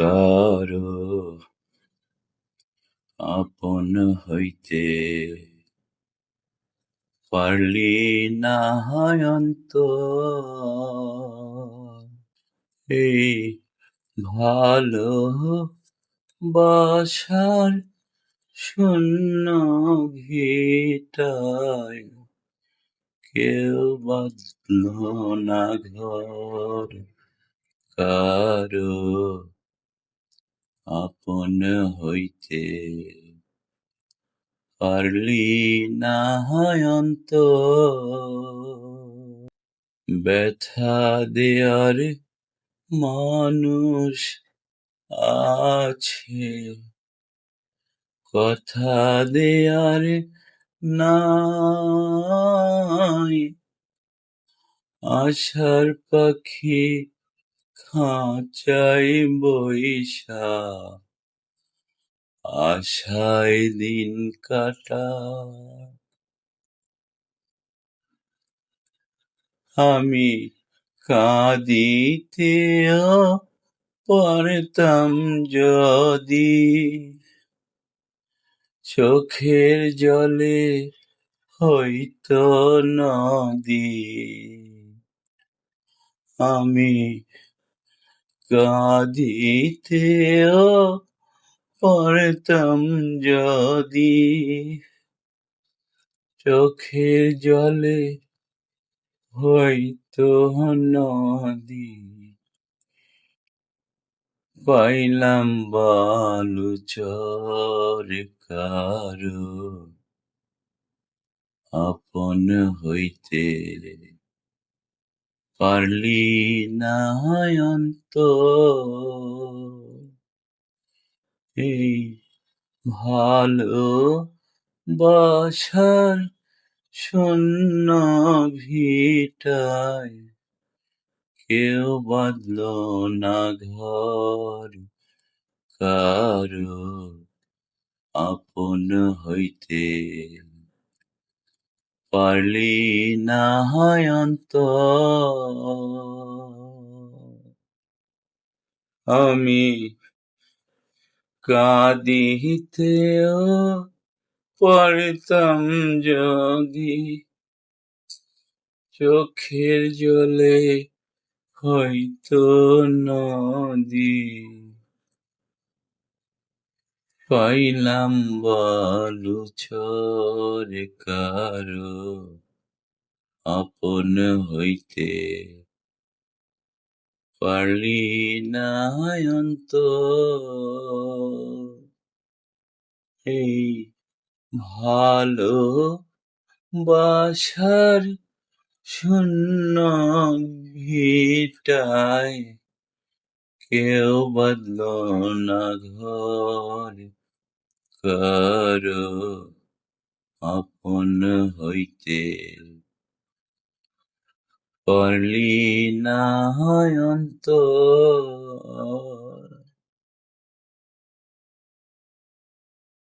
কারও আপন হইতে পারলি না হয় এই ভালো বাসার শূন্য ভিটায় কেউ বাঁধল না ঘর। কারও আপন হইতে পারলি না হয় অন্তর। ব্যথা দেয়ার মানুষ আছে। কথা দেয়ার নাই। আশার পাখি খাঁচায় বইসা আশায় দিন কাটা আমি কাঁদিতেও পারতাম যদি চোখের জলে হইতো নদী আমি কাঁদিতেও পারতাম যদি। চোখের জলে হইতো নদী পাইলাম বালু চর কারও। আপন হইতে পারলি না এই ভালো বাসার শূন্য ভিটায় কেউ বাঁধল না ঘর কারও আপন হইতে পারলি না হয় আমি কাঁদিতেও পারতাম যদি চোখের জলে হইতো নদী। পাইলাম বালু চর কারও আপন হইতে পারলি না অন্তর। এই ভালো বাসার শূন্য ভিটায় কেউ বাঁধল না ঘর। কারও আপন হইতে। পারলি না হয়